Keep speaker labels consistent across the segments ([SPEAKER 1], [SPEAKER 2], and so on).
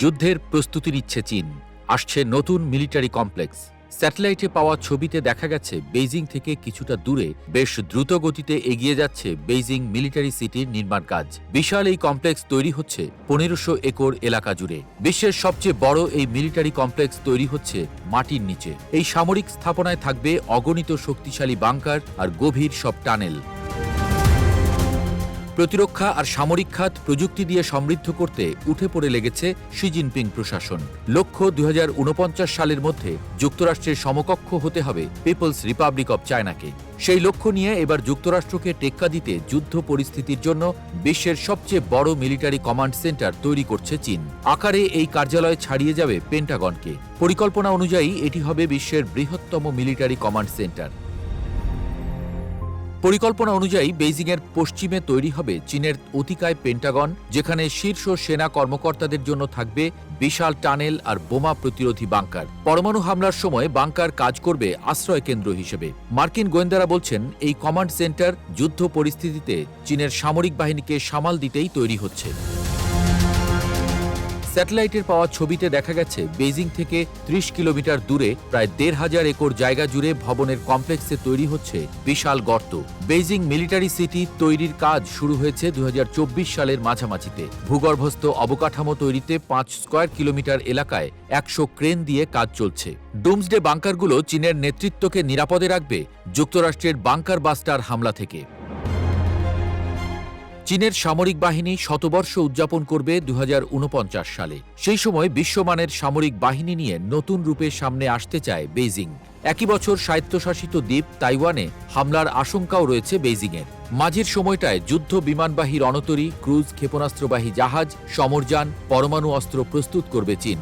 [SPEAKER 1] যুদ্ধের প্রস্তুতি নিচ্ছে চীন। আসছে নতুন মিলিটারি কমপ্লেক্স। স্যাটেলাইটে পাওয়া ছবিতে দেখা গেছে, বেইজিং থেকে কিছুটা দূরে, বেশ দ্রুত গতিতে এগিয়ে যাচ্ছে বেইজিং মিলিটারি সিটির নির্মাণ কাজ। বিশাল এই কমপ্লেক্স তৈরি হচ্ছে পনেরোশো একর এলাকা জুড়ে। বিশ্বের সবচেয়ে বড় এই মিলিটারি কমপ্লেক্স তৈরি হচ্ছে মাটির নিচে। এই সামরিক স্থাপনায় থাকবে অগণিত শক্তিশালী বাংকার আর গভীর সব টানেল। প্রতিরক্ষা আর সামরিক খাত প্রযুক্তি দিয়ে সমৃদ্ধ করতে উঠে পড়ে লেগেছে শি জিনপিং প্রশাসন। লক্ষ্য দু হাজার উনপঞ্চাশ সালের মধ্যে যুক্তরাষ্ট্রের সমকক্ষ হতে হবে পিপলস রিপাবলিক অব চায়নাকে। সেই লক্ষ্য নিয়ে এবার যুক্তরাষ্ট্রকে টেক্কা দিতে যুদ্ধ পরিস্থিতির জন্য বিশ্বের সবচেয়ে বড় মিলিটারি কমান্ড সেন্টার তৈরি করছে চীন। আকারে এই কার্যালয় ছাড়িয়ে যাবে পেন্টাগনকে। পরিকল্পনা অনুযায়ী এটি হবে বিশ্বের বৃহত্তম মিলিটারি কমান্ড সেন্টার। পরিকল্পনা অনুযায়ী বেইজিংয়ের পশ্চিমে তৈরি হবে চীনের অতিকায় পেন্টাগন, যেখানে শীর্ষ সেনা কর্মকর্তাদের জন্য থাকবে বিশাল টানেল আর বোমা প্রতিরোধী বাংকার। পরমাণু হামলার সময় বাংকার কাজ করবে আশ্রয় কেন্দ্র হিসেবে। মার্কিন গোয়েন্দারা বলছেন, এই কমান্ড সেন্টার যুদ্ধ পরিস্থিতিতে চীনের সামরিক বাহিনীকে সামাল দিতেই তৈরি হচ্ছে। স্যাটেলাইটের পাওয়া ছবিতে দেখা গেছে, বেইজিং থেকে ত্রিশ কিলোমিটার দূরে প্রায় দেড় হাজার একর জায়গা জুড়ে ভবনের কমপ্লেক্সে তৈরি হচ্ছে বিশাল গর্ত। বেইজিং মিলিটারি সিটি তৈরির কাজ শুরু হয়েছে দু হাজার চব্বিশ সালের মাঝামাঝিতে। ভূগর্ভস্থ অবকাঠামো তৈরিতে পাঁচ স্কয়ার কিলোমিটার এলাকায় একশো ক্রেন দিয়ে কাজ চলছে। ডুমসডে বাংকারগুলো চীনের নেতৃত্বকে নিরাপদে রাখবে, যুক্তরাষ্ট্রের বাংকার বাস্টার হামলা থেকে। চীনের সামরিক বাহিনী শতবর্ষ উদযাপন করবে দু হাজার ঊনপঞ্চাশ সালে। সেই সময় বিশ্বমানের সামরিক বাহিনী নিয়ে নতুন রূপে সামনে আসতে চায় বেইজিং। একই বছর স্বায়ত্তশাসিত দ্বীপ তাইওয়ানে হামলার আশঙ্কাও রয়েছে বেইজিংয়ের। মাঝের সময়টায় যুদ্ধ বিমানবাহী রণতরী, ক্রুজ, ক্ষেপণাস্ত্রবাহী জাহাজ, সমরযান, পরমাণু অস্ত্র প্রস্তুত করবে চীন।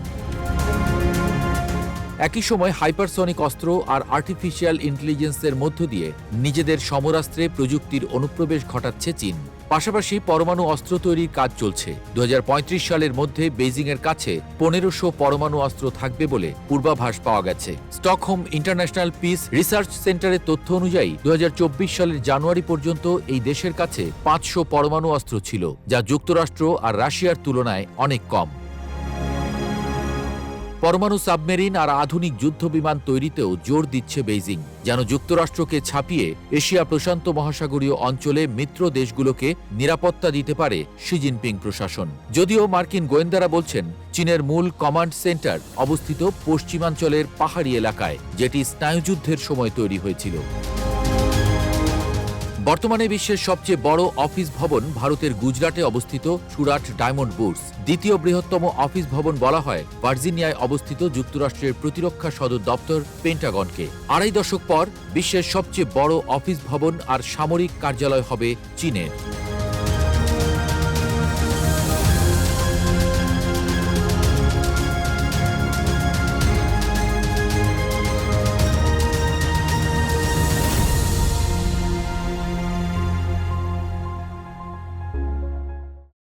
[SPEAKER 1] একই সময় হাইপারসনিক অস্ত্র আর আর্টিফিশিয়াল ইন্টেলিজেন্সের মধ্য দিয়ে নিজেদের সমরাস্ত্রে প্রযুক্তির অনুপ্রবেশ ঘটাচ্ছে চীন। পাশাপাশি পরমাণু অস্ত্র তৈরির কাজ চলছে। দুহাজার পঁয়ত্রিশ সালের মধ্যে বেইজিংয়ের কাছে পনেরোশো পরমাণু অস্ত্র থাকবে বলে পূর্বাভাস পাওয়া গেছে। স্টকহোম ইন্টারন্যাশনাল পিস রিসার্চ সেন্টারের তথ্য অনুযায়ী দুহাজার চব্বিশ সালের জানুয়ারি পর্যন্ত এই দেশের কাছে পাঁচশো পরমাণু অস্ত্র ছিল, যা যুক্তরাষ্ট্র আর রাশিয়ার তুলনায় অনেক কম। পরমাণু সাবমেরিন আর আধুনিক যুদ্ধ বিমান তৈরিতেও জোর দিচ্ছে বেইজিং, যেন যুক্তরাষ্ট্রকে ছাপিয়ে এশিয়া প্রশান্ত মহাসাগরীয় অঞ্চলে মিত্র দেশগুলোকে নিরাপত্তা দিতে পারে শি জিনপিং প্রশাসন। যদিও মার্কিন গোয়েন্দারা বলছেন, চীনের মূল কমান্ড সেন্টার অবস্থিত পশ্চিমাঞ্চলের পাহাড়ি এলাকায়, যেটি স্নায়ুযুদ্ধের সময় তৈরি হয়েছিল। বর্তমানে বিশ্বের সবচেয়ে বড় অফিস ভবন ভারতের গুজরাটে অবস্থিত সুরাট ডায়মন্ড বুটস দ্বিতীয় বৃহত্তম অফিস ভবন বলা হয় ভার্জিনিয়ায় অবস্থিত যুক্তরাষ্ট্রের প্রতিরক্ষা সদর দপ্তর পেন্টাগনকে। আড়াই দশক পর বিশ্বের সবচেয়ে বড় অফিস ভবন আর সামরিক কার্যালয় হবে চীনের।